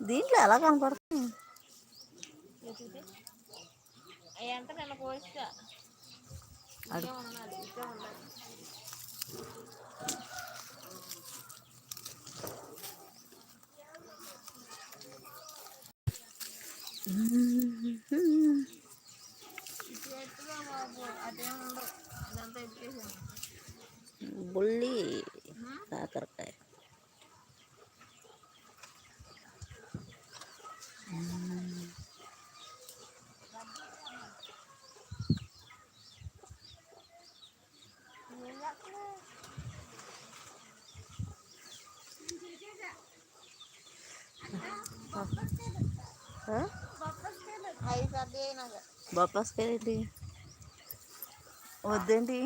దీంట్లో ఎలా కనపడుతుంది ఎంత నిన్న కోసా అడు ఉన్నది ఇదే ఉన్నది ఎత్తుగా బాబు అదేం ఉండవు అదంతా ఎత్తేసాను బుల్లి కాకరకాయ ఏం చేస్తున్నావు ఆ? అవి పెద్ద వద్దేంటి?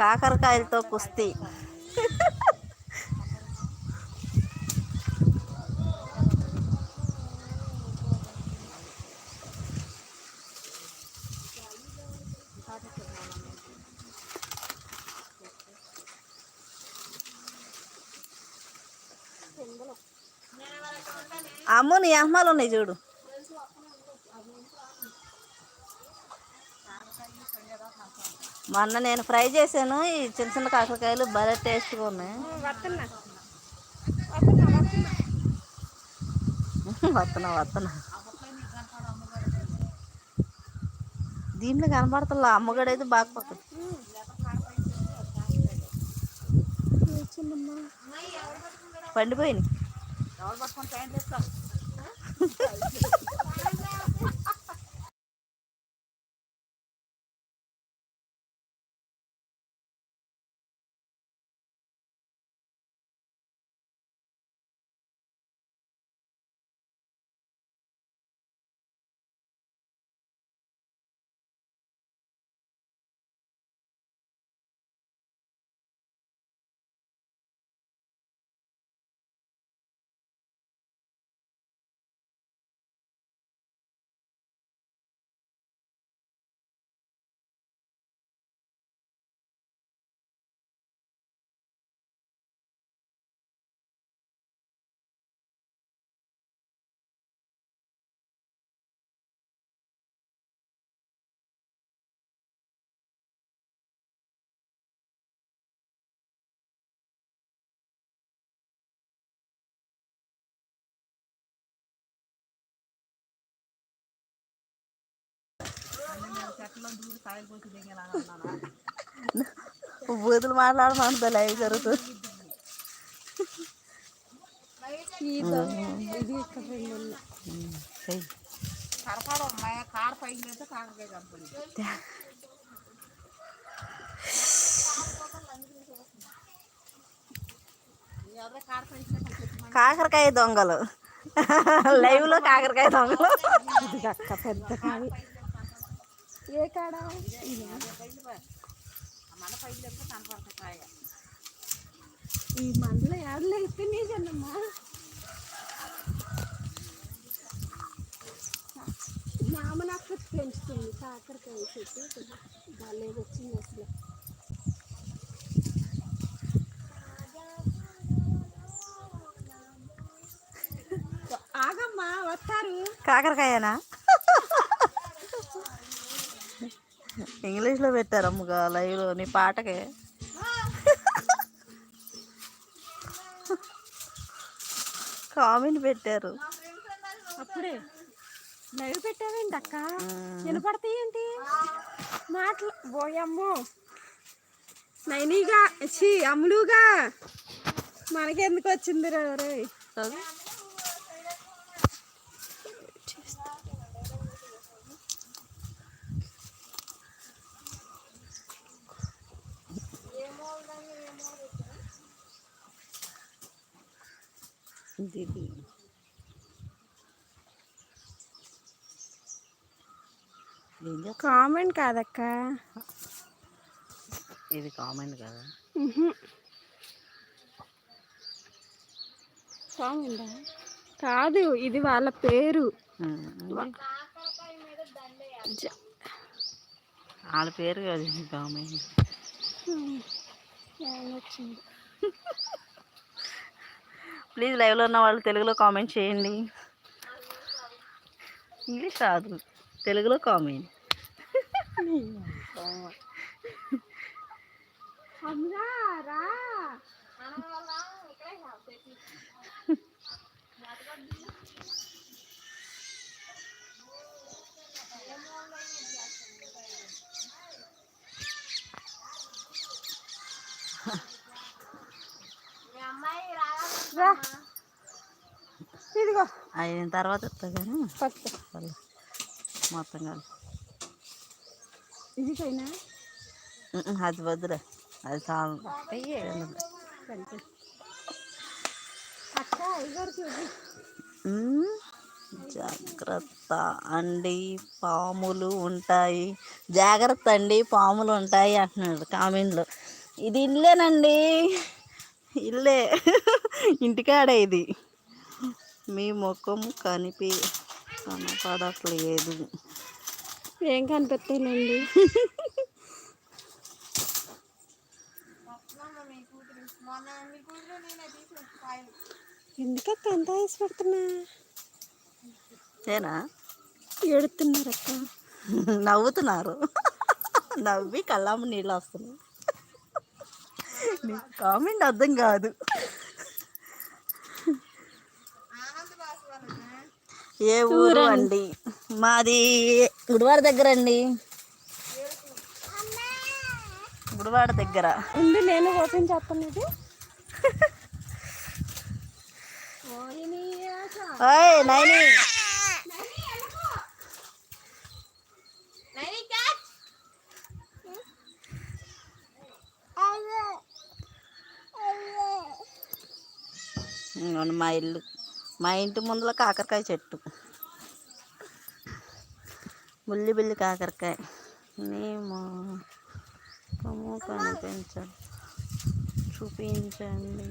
కాకరకాయలతో కుస్తీ. అమ్ము నీ అహ్మాలు ఉన్నాయి చూడు. మొన్న నేను ఫ్రై చేశాను. ఈ చిన్న చిన్న కాకరకాయలు భలే టేస్ట్గా ఉన్నాయి. వస్తున్నా వస్తున్నా దీంట్లో కనపడతలా అమ్మగడు అయితే బాగా పక్కన పండిపోయినాయి. బూతులు మాట్లాడమంటుంది లైవ్ జరుగుతుంది. కాకరకాయ దొంగలు. లైవ్లో కాకరకాయ దొంగలు. పెద్ద కాయ ఏ కాడ? ఈ పైకి లేకపోతే కనపడతాయి కాయ ఈ మండలో ఏడలో అయితే నీజన్నమ్మా మామనక్క పెంచుతుంది కాకరకాయ చెట్టు భలే వచ్చింది అసలు. ఆగమ్మా వస్తారు. కాకరకాయనా? ఇంగ్లీష్లో పెట్టారు అమ్మగా లైవ్లో నీ పాటకే. కామెంట్ పెట్టారు. అప్పుడే. లైవ్ పెట్టావేంటి అక్క? వినపడతాయి ఏంటి మాటలు పోయమ్మో నైనీగా ఛీ అమ్ములుగా. మనకెందుకు వచ్చింది రే చదువు. ఇది ఇది. కామెంట్ కాదక్క. ఇది కామెంట్ కదా? కామెంటా? కాదు ఇది వాళ్ళ పేరు. వాళ్ళ పేరు కదా కామెంట్. వచ్చింది ప్లీజ్ లైవ్లో ఉన్న వాళ్ళు తెలుగులో కామెంట్ చేయండి. ఇంగ్లీష్ రాదు. తెలుగులో కామెంట్. అమ్మా రా. రా. ఇదిగో. అయిన తర్వాత వాళ్ళు మొత్తం కాదు. ఇదికైనా అది వద్దురా అది చాలు. జాగ్రత్త అండి. పాములు ఉంటాయి. జాగ్రత్త అండి. పాములు ఉంటాయి అంటున్నాడు కామెంట్లో. ఇది ఇల్లేనండి. ఇల్లే. ఇంటికాడే ఇది. మీ ముఖం కనిపి కనపడట్లేదు. ఏం కనిపెట్టానండి ఎందుకక్క ఎంత వేసి పెడుతున్నా? ఏనా ఏడుతున్నారు అక్క నవ్వుతున్నారు. నవ్వి కళ్ళమ్మ నీళ్ళు వస్తున్నాయి. కామెంట్ అర్థం కాదు. ఏ ఊరు అండి? మాది గుడివాడ దగ్గర అండి. గుడివాడ దగ్గర. ఉంది నేను ఓపెన్ చేస్తాను ఇది. ఓయ్ నైని ఇదిగోండి మా ఇల్లు. మా ఇంటి ముందులో కాకరకాయ చెట్టు. బుల్లి బిల్లి కాకరకాయ. మేము కమ్ము కనిపించండి చూపించండి.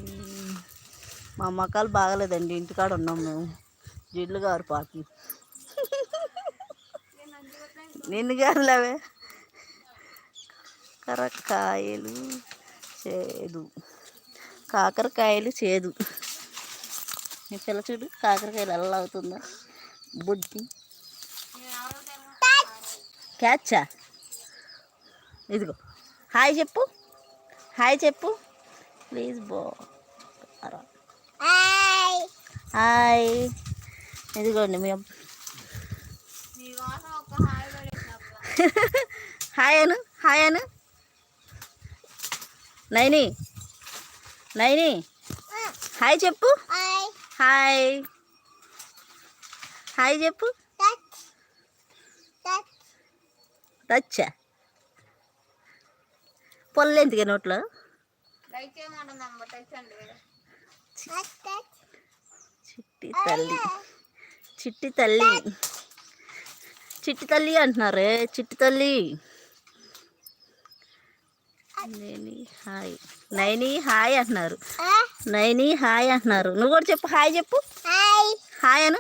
మా మొక్కలు బాగలేదండి. ఇంటికాడ ఉన్నాం మేము. జిడ్లు గారు పాకి నిన్ను గారులవే. కాకరకాయలు చేదు. కాకరకాయలు చేదు. నీ పిల్ల చూడు కాకరకాయలు ఎలా అవుతుందా బుడ్డి. క్యాచా ఇదిగో. హాయ్ చెప్పు. హాయ్ చెప్పు. ప్లీజ్ బో. హాయ్. ఇదిగోండి మీ పడేసినప్పుడు hi Anu. Hi Anu. Naini. Naini. Hi చెప్పు. హాయ్. హాయ్. చెప్పు. టచ్చా పొల్లు ఎందుకే నోట్లో? చిట్టి చిట్టి తల్లి. చిట్టి తల్లి. చిట్టి తల్లి అంటున్నారే. చిట్టి తల్లి. నైని హాయ్. నైని హాయ్ అంటున్నారు. నైని హాయ్ అంటున్నారు. నువ్వు కూడా చెప్పు హాయ్ చెప్పు. హాయ్. అను.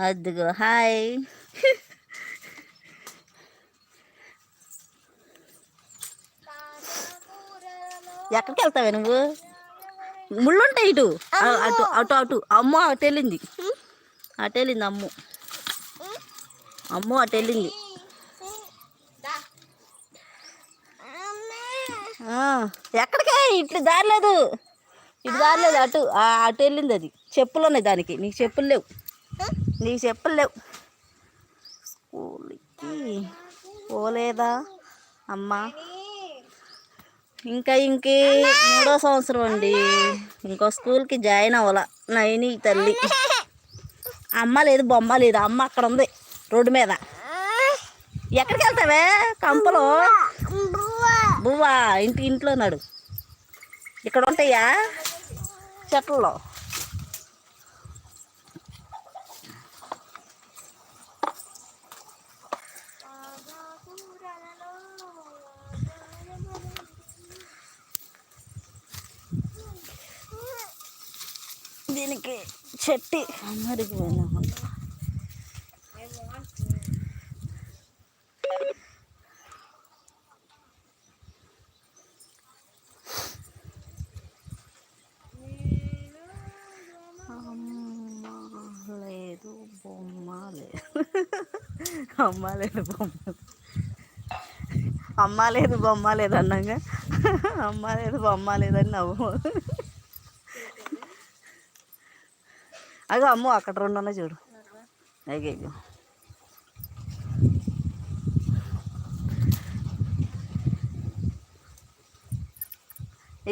అదిగో హాయ్. ఎక్కడికి వెళ్తావే నువ్వు? ముళ్ళుంటాయి ఇటు. అ- అటు అటు అటు. అమ్మ అటు వెళ్ళింది. అటు వెళ్ళింది అమ్ము. అమ్ము అటు వెళ్ళింది ఆ, ఎక్కడికే? ఇట్లు దారలేదు ఇటు దారిలేదు అటు అటు వెళ్ళింది అది. చెప్పులు ఉన్నాయి దానికి. నీకు చెప్పులు లేవు. నీకు చెప్పులు లేవు. స్కూల్కి పోలేదా? అమ్మా. ఇంకా ఇంకే మూడో సంవత్సరం అండి. ఇంకో స్కూల్కి జాయిన్ అవ్వాల. నైని తల్లి. అమ్మ లేదు బొమ్మ లేదు. అమ్మ అక్కడ ఉంది రోడ్డు మీద. ఎక్కడికి వెళ్తావే? కంపలో? బువ్వా ఇంటి ఇంట్లో నాడు. ఇక్కడ ఉంటాయా? చెట్లలో. దీనికి చెట్టి. అమ్మడికి పోయినా అమ్మ లేదు బొమ్మ లేదు అమ్మ లేదు బొమ్మ అమ్మ లేదు బొమ్మ లేదు అన్నాగా. అమ్మ లేదు బొమ్మ లేదని నవ్వు. అగో అమ్మ అక్కడ రెండు ఉన్నాయి చూడు. అయ్యో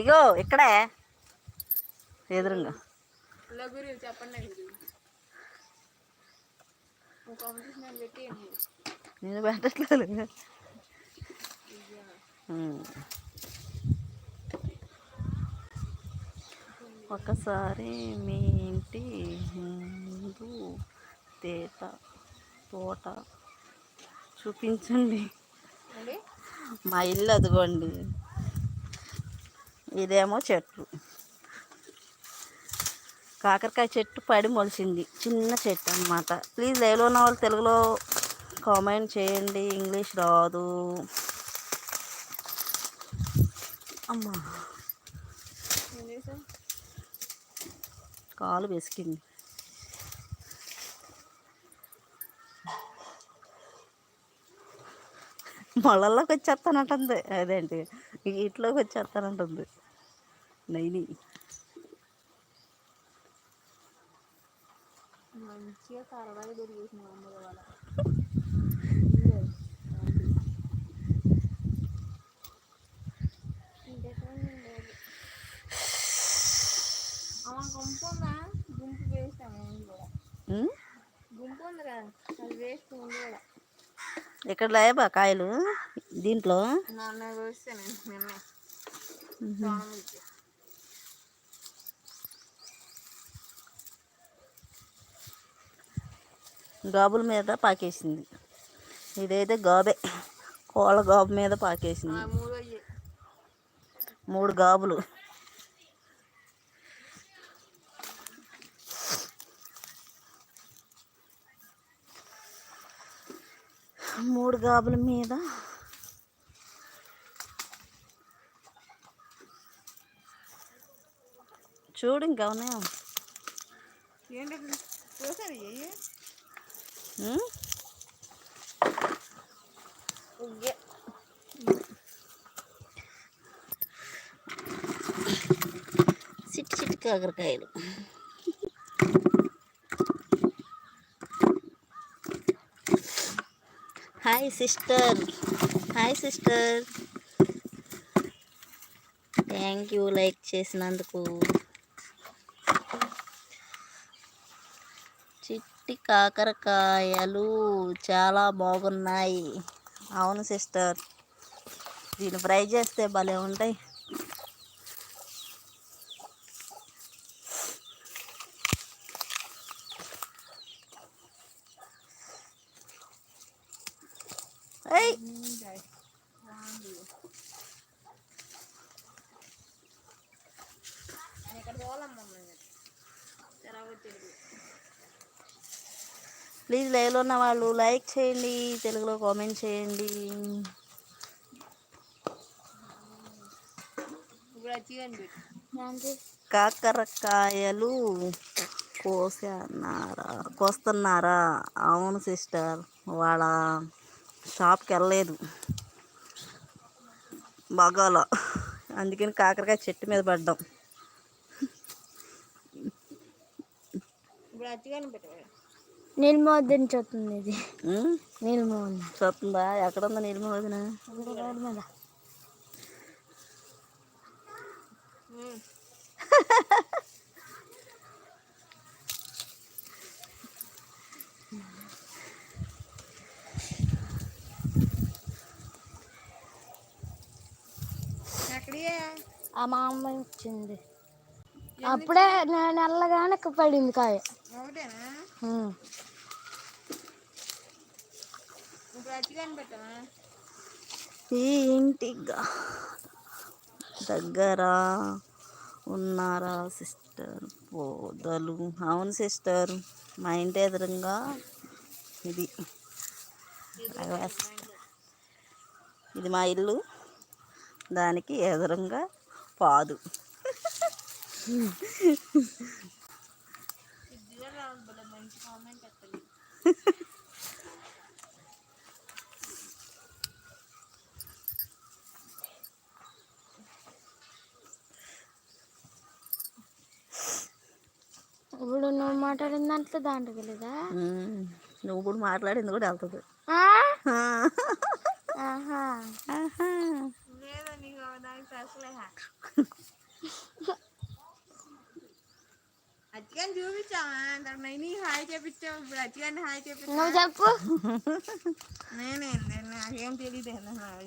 ఇగో ఇక్కడే. ఎదురుగా. చెప్పండి నేను పెట్టట్లేదు. ఒకసారి మీ ఇంటి ముందు తేట తోట చూపించండి. మా ఇల్లు అదిగోండి. ఇదేమో చెట్లు. కాకరకాయ చెట్టు పడి మొలిచింది చిన్న చెట్టు అన్నమాట. ప్లీజ్ లేలో ఉన్న వాళ్ళు తెలుగులో కామెంట్ చేయండి. ఇంగ్లీష్ రాదు. అమ్మా. కాలు వెసికింది. మొళ్ళల్లోకి వచ్చేస్తానంటుంది. అదేంటి? ఇట్లోకి వచ్చేస్తానంటుంది. నైని. మంచిగా కరవాయి దొరికేసిన అమ్మ వాళ్ళ అమ్మ గుంపు ఉంది కూడా? గుంపు ఉంది కదా అది ఉంది కూడా ఇక్కడ లేవా కాయలు దీంట్లో నాన్న వేస్తే నేను నిన్నే ప్రాణం ఇచ్చే గాబుల మీద పాకేసింది. ఇదైతే గాబే. కోళ్ళ గాబు మీద పాకేసింది. మూడు గాబులు. మూడు గాబుల మీద చూడు ఇంకా ఉన్నాయా ఏంటి? చిట్టి చిట్టి కాకరకాయలు. Hi sister. Hi sister. Thank you like చేసినందుకు. వట్టి కాకరకాయలు చాలా బాగున్నాయి. అవును సిస్టర్. దీన్ని ఫ్రై చేస్తే భలే ఉంటాయి. ఎక్కడ ప్లీజ్ లైవ్లో ఉన్న వాళ్ళు లైక్ చేయండి తెలుగులో కామెంట్ చేయండి. కాకరకాయలు కోసన్నారా కోస్తున్నారా? అవును సిస్టర్ వాళ్ళ షాప్కి వెళ్ళలేదు. బాగాల. అందుకని కాకరకాయ చెట్టు మీద పడ్డాం. ఇప్పుడు వచ్చి అని చూస్తుంది ఇది. ఉం? నీలిమోహన్ చూస్తుందా? ఎక్కడ ఉందా నీళ్ళు వదిన రోడ్డు మీద. ఆ మా అమ్మ ఇచ్చింది. అప్పుడే నేను నల్లగానే పడింది కాయ. ఒకటేనా? ఉం. ఇప్పుడు వచ్చి అని పెట్టవా? ఈ ఇంటి గా- దగ్గర ఉన్నారా సిస్టర్ పోదలు? అవును సిస్టర్ మా ఇంటి ఎదురుగా ఇది. ఇది మా ఇల్లు. దానికి ఎదురుగా పాదు. ఇప్పుడు నువ్వు మాట్లాడిన దాంట్లో దాంట్లో లేదా ఉమ్, నువ్వు కూడా మాట్లాడింది కూడా వెళ్తుంది. ఆహా. ఆహా. లేదా నీకు దానికి అసలే అచ్చిగాని చూపించావా నైని హాయ్ చేపించావు ఇప్పుడు అచ్చిగాని హాయ్ చేపించావు నువ్వు చెప్పు. నేనే నాకేం తెలియదు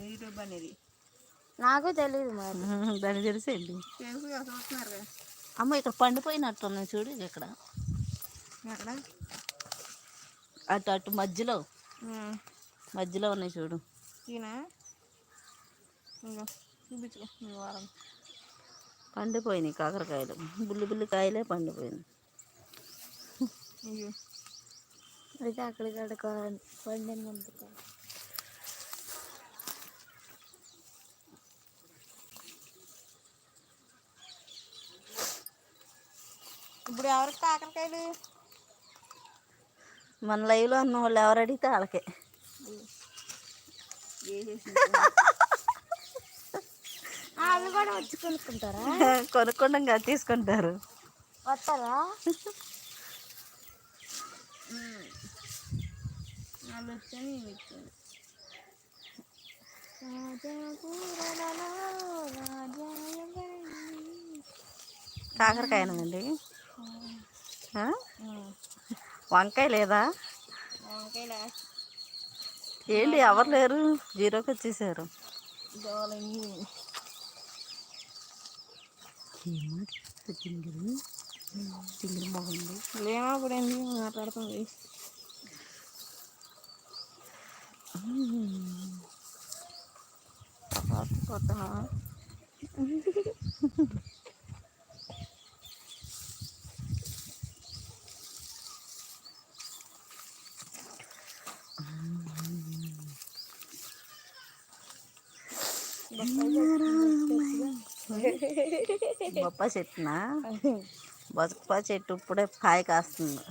యూట్యూబ్ అనేది నాకు తెలియదు మరి. దాన్ని తెలిసేయండి తెలుసు కదా చూస్తున్నారు కదా అమ్మ ఇక్కడ పండిపోయినట్టున్నాయి చూడు ఇక్కడ. ఎక్కడ అటు అటు మధ్యలో. మధ్యలో ఉన్నాయి చూడు. ఈయన చూపించుకో పండిపోయినాయి కాకరకాయలు. బుల్లి బుల్లి కాయలే పండిపోయినాయి. అయితే అక్కడికి పండింది పంపుతా. ఇప్పుడు ఎవరికి కాకరకాయలు మన లైవ్లో ఉన్న వాళ్ళు ఎవరు అడిగితే వాళ్ళకే. అవి కూడా వచ్చి కొనుక్కుంటారా? కొనుక్కోవడం కాదు తీసుకుంటారు. వస్తారా? నేను ఇచ్చాను కాకరకాయనండి? వంకాయ లేదా? ఏంటి ఎవరు లేరు? జీరోకి వచ్చేసారు. చింగిరి మాట్లాడుతుంది? కొత్త బొప్ప చెట్టునా బొప్ప చెట్టు ఇప్పుడే కాయ కాస్తుంది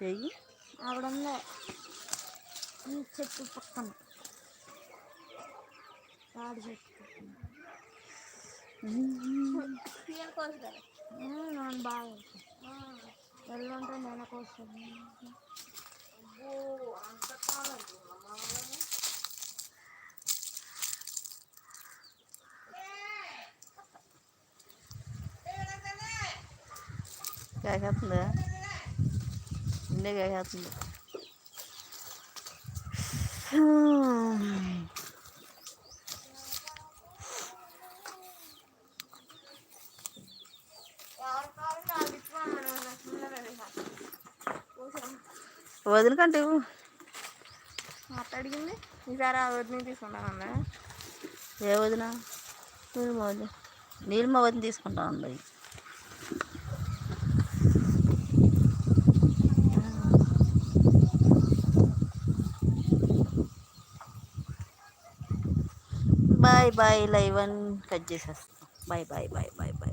പെയ്യ് അവിടെ നിന്ന് ഈ ചെത്ത് പക്കന കാട് ചെത്ത് ನಾನು చిన్నగా అవుతుంది వదినకంటే అత్త అడిగింది ఈసారి ఆ వదిన తీసుకుంటానన్నా ఏ వదిన? నీళ్ళమ్మ వదిన. తీసుకుంటాను తీసుకుంటానండి బాయ్ ఇలా ఇవన్నీ కట్ చేసేస్తాం. Bye bye bye bye bye